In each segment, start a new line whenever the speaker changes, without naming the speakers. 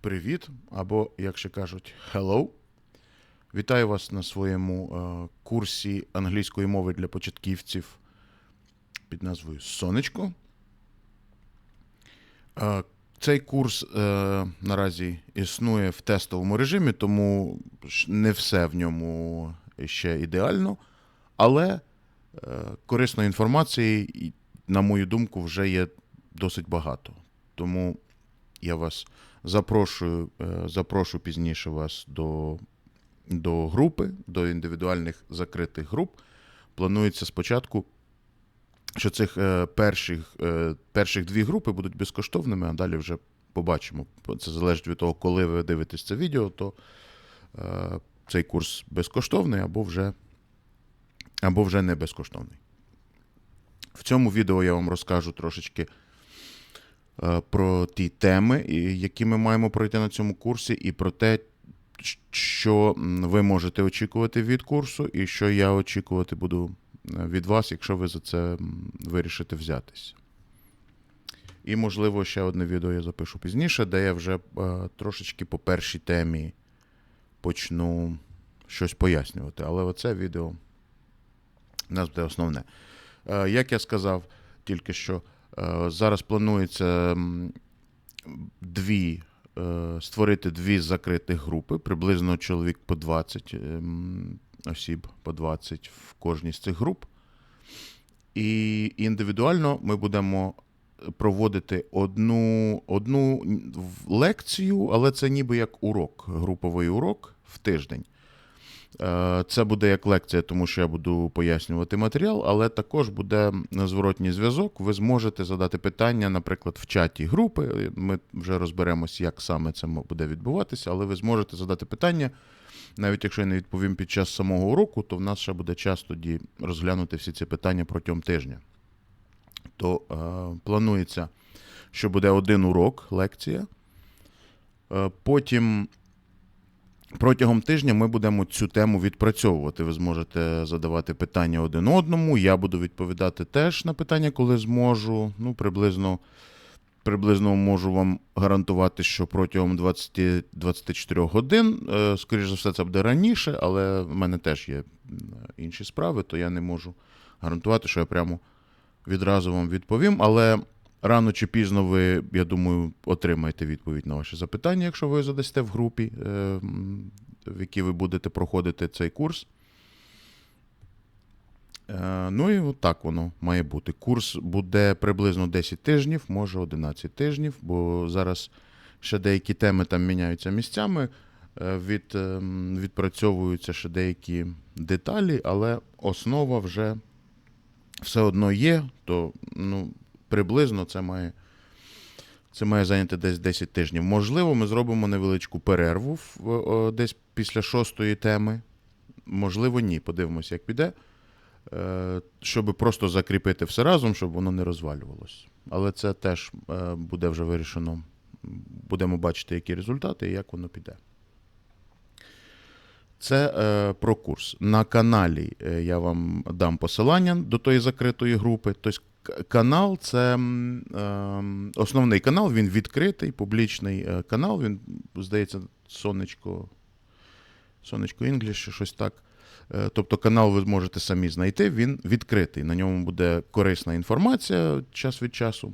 Привіт, або, як ще кажуть, hello. Вітаю вас на своєму е, курсі англійської мови для початківців під назвою Сонечко. Е, цей курс е, наразі існує в тестовому режимі, тому не все в ньому ще ідеально. Але корисної інформації, на мою думку, вже є досить багато. Тому я вас запрошую, е, запрошую пізніше вас до, до групи, до індивідуальних закритих груп. Планується спочатку, що цих е, перших, е, перших дві групи будуть безкоштовними, а далі вже побачимо. Це залежить від того, коли ви дивитесь це відео, то цей курс безкоштовний або вже, або вже не безкоштовний. В цьому відео я вам розкажу трошечки про ті теми, які ми маємо пройти на цьому курсі, і про те, що ви можете очікувати від курсу, і що я очікувати буду е, від вас, якщо ви за це вирішите взятись. І, можливо, ще одне відео я запишу пізніше, де я вже е, трошечки по першій темі почну щось пояснювати. Але оце відео у нас буде основне. Е, Як я сказав тільки що, е, зараз планується дві, е, створити дві закритих групи, приблизно чоловік по 20 ем, осіб, по 20 в кожній з цих груп. І індивідуально ми будемо проводити одну, одну лекцію, але це ніби як урок, груповий урок в тиждень. Е, Це буде як лекція, тому що я буду пояснювати матеріал, але також буде зворотній зв'язок. Ви зможете задати питання, наприклад, в чаті групи. Ми вже розберемось, як саме це буде відбуватися, але ви зможете задати питання. Навіть якщо я не відповім під час самого уроку, то в нас ще буде час тоді розглянути всі ці питання протягом тижня. То е, планується, що буде один урок, лекція. Е, потім Протягом тижня ми будемо цю тему відпрацьовувати. Ви зможете задавати питання один одному. Я буду відповідати теж на питання, коли зможу. Ну, приблизно, приблизно можу вам гарантувати, що протягом 20-24 годин, е, скоріш за все, це буде раніше, але в мене теж є інші справи, то я не можу гарантувати, що я прямо відразу вам відповім. Але рано чи пізно ви, я думаю, отримаєте відповідь на ваші запитання, якщо ви задасте в групі, е, в якій ви будете проходити цей курс. Е, Ну і от так воно має бути. Курс буде приблизно 10 тижнів, може 11 тижнів, бо зараз ще деякі теми там міняються місцями, е, від, ем, відпрацьовуються ще деякі деталі, але основа вже все одно є, то ну, приблизно це має, це має зайняти десь 10 тижнів. Можливо, ми зробимо невеличку перерву десь після шостої теми. Можливо, ні. Подивимося, як піде. Е, Щоб просто закріпити все разом, щоб воно не розвалювалось. Але це теж е, буде вже вирішено. Будемо бачити, які результати і як воно піде. Це е, про курс. На каналі е, я вам дам посилання до тої закритої групи. Тобто канал це е, основний канал, він відкритий, публічний е, канал. Він, здається, сонечко. Сонечко English, щось так. Е, Тобто канал ви зможете самі знайти, він відкритий. На ньому буде корисна інформація час від часу,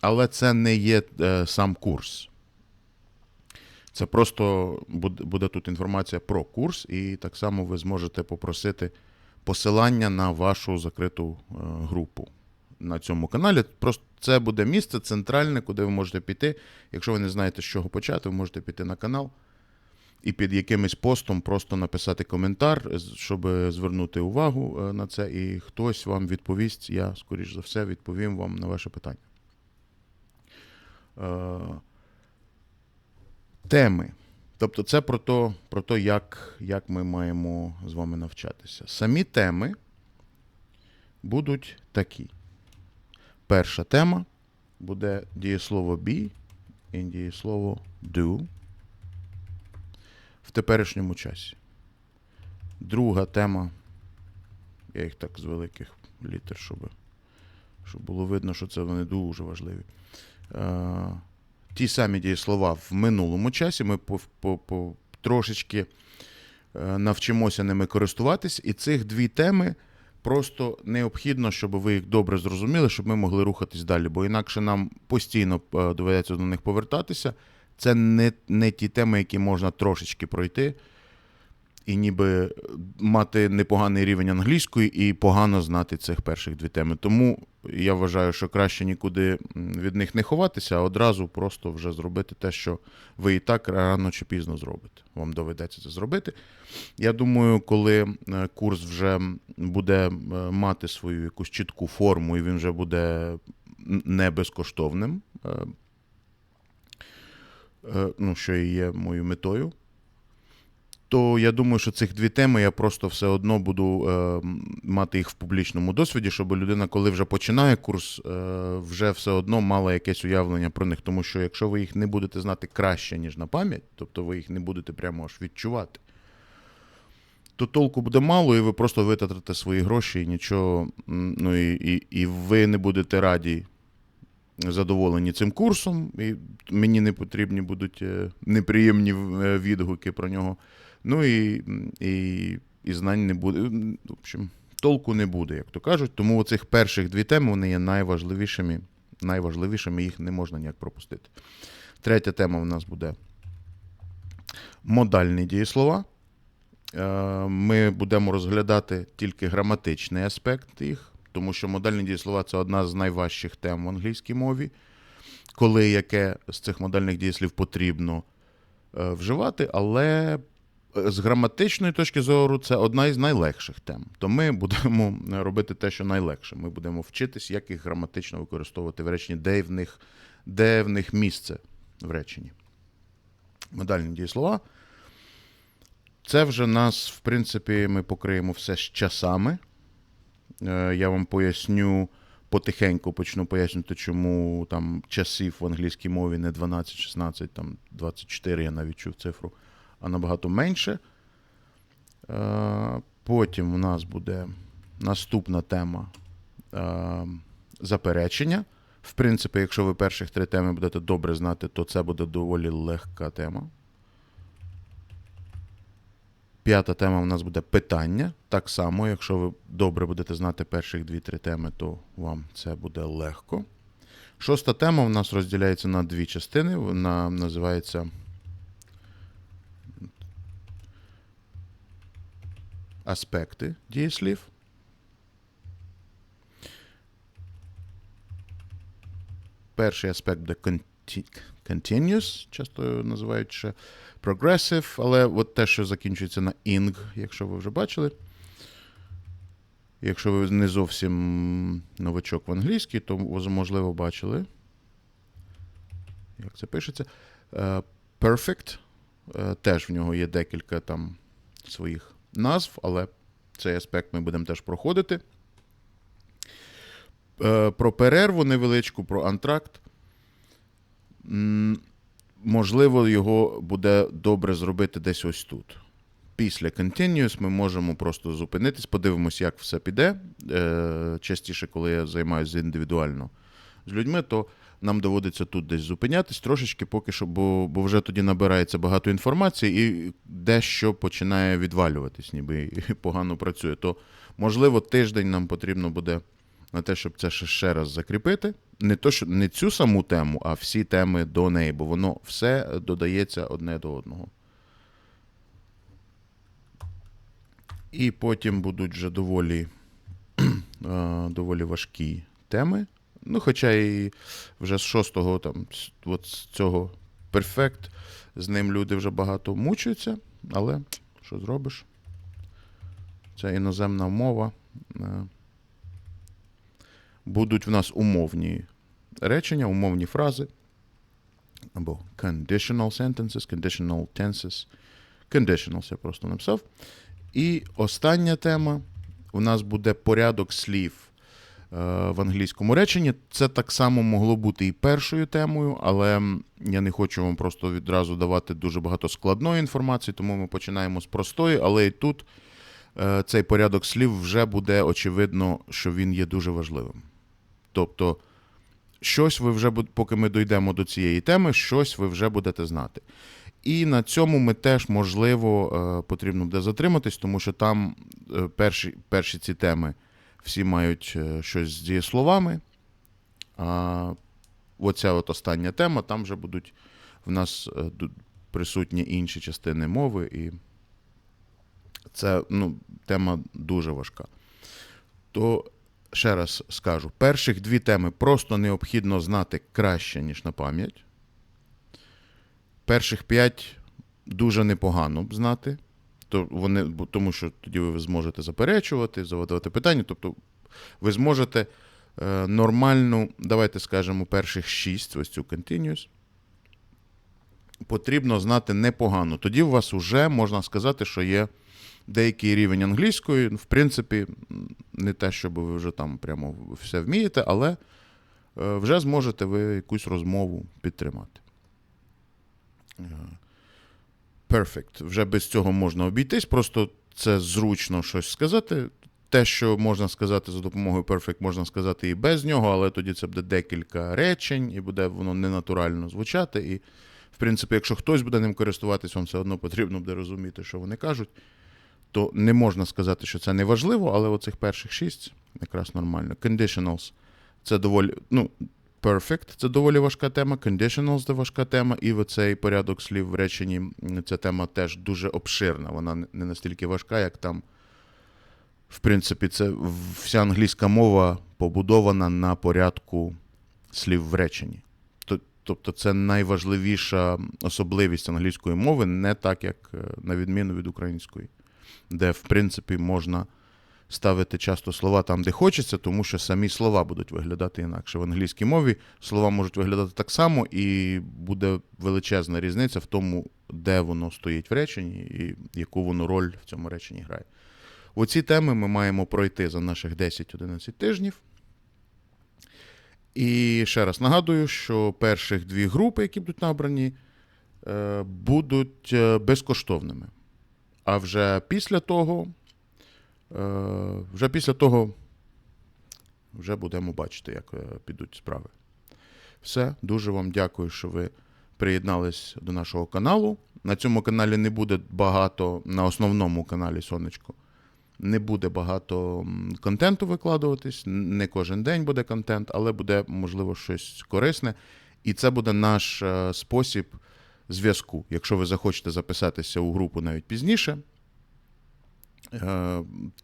але це не є е, сам курс. Це просто буде, тут інформація про курс, і так само ви зможете попросити посилання на вашу закриту групу на цьому каналі. Просто це буде місце центральне, куди ви можете піти. Якщо ви не знаєте, з чого почати, ви можете піти на канал і під якимось постом просто написати коментар, щоб звернути увагу е, на це, і хтось вам відповість. Я, скоріш за все, відповім вам на ваше питання. Е, Теми. Тобто, це про те, про то, як, як ми маємо з вами навчатися. Самі теми будуть такі. Перша тема буде дієслово be і дієслово do в теперішньому часі. Друга тема. Я їх так з великих літер, щоб, щоб було видно, що це вони дуже важливі. Е, ті самі дієслова в минулому часі. Ми по, по, по, трошечки е, навчимося ними користуватись. І цих дві теми просто необхідно, щоб ви їх добре зрозуміли, щоб ми могли рухатись далі. Бо інакше нам постійно е, доведеться до них повертатися. Це не, не ті теми, які можна трошечки пройти. І ніби мати непоганий рівень англійської і погано знати цих перших дві теми. Тому я вважаю, що краще нікуди від них не ховатися, а одразу просто вже зробити те, що ви і так рано чи пізно зробите. Вам доведеться це зробити. Я думаю, коли е, курс вже буде е, мати свою якусь чітку форму, і він вже буде не безкоштовним, е, ну, що і є моєю метою то я думаю, що цих дві теми я просто все одно буду е, мати їх в публічному досвіді, щоб людина, коли вже починає курс, е, вже все одно мала якесь уявлення про них. Тому що якщо ви їх не будете знати краще, ніж на пам'ять, тобто ви їх не будете прямо аж відчувати, то толку буде мало, і ви просто витратите свої гроші і нічого. Ну і, і, і ви не будете раді. Задоволені цим курсом, і мені не потрібні будуть е, неприємні е, відгуки про нього. Ну і, і, і знань не буде. В общем, толку не буде, як то кажуть. Тому оцих перших дві теми вони є найважливішими. Найважливішими їх не можна ніяк пропустити. Третя тема у нас буде модальні дієслова. Е, Ми будемо розглядати тільки граматичний аспект їх, тому що модальні дієслова це одна з найважчих тем в англійській мові. Коли яке з цих модальних дієслів потрібно е, вживати, але з граматичної точки зору це одна із найлегших тем. То ми будемо робити те, що найлегше. Ми будемо вчитись, як їх граматично використовувати в реченні, де в них, де в них місце в реченні. Модальні дієслова. Це вже нас, в принципі, ми покриємо все з часами. Е, Я вам поясню потихеньку почну пояснювати, чому там часів в англійській мові не 12, 16, там 24, я навіть чув цифру, а набагато менше. Е, Потім у нас буде наступна тема е, заперечення. В принципі, якщо ви перших три теми будете добре знати, то це буде доволі легка тема. П'ята тема у нас буде питання. Так само, якщо ви добре будете знати перших дві-три теми, то вам це буде легко. Шоста тема у нас розділяється на дві частини. Вона називається аспекти дієслів. Перший аспект буде conti- continuous, часто називають ще progressive, але от те, що закінчується на ing, якщо ви вже бачили. Якщо ви не зовсім новачок в англійській, то можливо бачили. Як це пишеться? Е, Perfect. Е, Теж в нього є декілька там своїх назв, але цей аспект ми будемо теж проходити. Е, Про перерву невеличку, про антракт. Можливо, його буде добре зробити десь ось тут. Після Continuous ми можемо просто зупинитись, подивимось, як все піде. Е, Частіше, коли я займаюся індивідуально з людьми, то нам доводиться тут десь зупинятись трошечки, поки що, бо, бо вже тоді набирається багато інформації і дещо починає відвалюватись, ніби і погано працює. То, можливо, тиждень нам потрібно буде на те, щоб це ще, раз закріпити. Не то, що не цю саму тему, а всі теми до неї, бо воно все додається одне до одного. І потім будуть вже доволі, доволі важкі теми. Ну, хоча і вже з шостого, там, з- от з цього перфект, з ним люди вже багато мучаються, але що зробиш? Це іноземна мова. Е, Будуть в нас умовні речення, умовні фрази. Або conditional sentences, conditional tenses. Conditionals я просто написав. І остання тема у нас буде порядок слів в англійському реченні. Це так само могло бути і першою темою, але я не хочу вам просто відразу давати дуже багато складної інформації, тому ми починаємо з простої, але і тут е, цей порядок слів вже буде очевидно, що він є дуже важливим. Тобто щось ви вже, поки ми дійдемо до цієї теми, щось ви вже будете знати. І на цьому ми теж, можливо, е, потрібно буде затриматись, тому що там е, перші, перші ці теми всі мають е, щось з дієсловами. Оця от остання тема, там вже будуть в нас е, присутні інші частини мови, і це ну, тема дуже важка. То ще раз скажу: перших дві теми просто необхідно знати краще, ніж на пам'ять. Перших п'ять дуже непогано б знати. То вони, тому що тоді ви зможете заперечувати, заводити питання. Тобто ви зможете е, нормальну, давайте скажемо, перших шість, ось цю continuous, потрібно знати непогано. Тоді у вас вже можна сказати, що є деякий рівень англійської. В принципі, не те, щоб ви вже там прямо все вмієте, але е, вже зможете ви якусь розмову підтримати. Perfect. Вже без цього можна обійтись, просто це зручно щось сказати. Те, що можна сказати за допомогою Perfect, можна сказати і без нього, але тоді це буде декілька речень, і буде воно ненатурально звучати. І, в принципі, якщо хтось буде ним користуватись, вам все одно потрібно буде розуміти, що вони кажуть. То не можна сказати, що це не важливо, але оцих перших шість якраз нормально. Conditionals це доволі. Ну, perfect це доволі важка тема. Conditionals це важка тема, і оцей порядок слів в реченні. Ця тема теж дуже обширна. Вона не- не настільки важка, як там. В принципі, це вся англійська мова побудована на порядку слів в реченні. Тобто це найважливіша особливість англійської мови, не так, як е, на відміну від української, де, в принципі, можна ставити часто слова там, де хочеться, тому що самі слова будуть виглядати інакше. В англійській мові слова можуть виглядати так само, і буде величезна різниця в тому, де воно стоїть в реченні і яку воно роль в цьому реченні грає. Оці теми ми маємо пройти за наших 10-11 тижнів. І ще раз нагадую, що перших дві групи, які будуть набрані, е, будуть е, безкоштовними. А вже після того, вже після того вже будемо бачити, як е, підуть справи. Все, дуже вам дякую, що ви приєднались до нашого каналу. На цьому каналі не буде багато, на основному каналі Сонечко. Не буде багато контенту викладуватись, не кожен день буде контент, але буде, можливо, щось корисне. І це буде наш е, спосіб зв'язку. Якщо ви захочете записатися у групу навіть пізніше, е,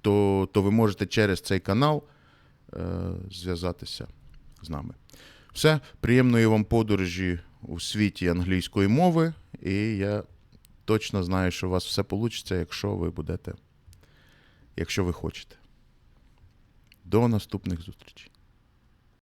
то, то ви можете через цей канал е, зв'язатися з нами. Все, приємної вам подорожі у світі англійської мови, і я точно знаю, що у вас все вийде, якщо ви будете, якщо ви хочете. До наступних зустрічей.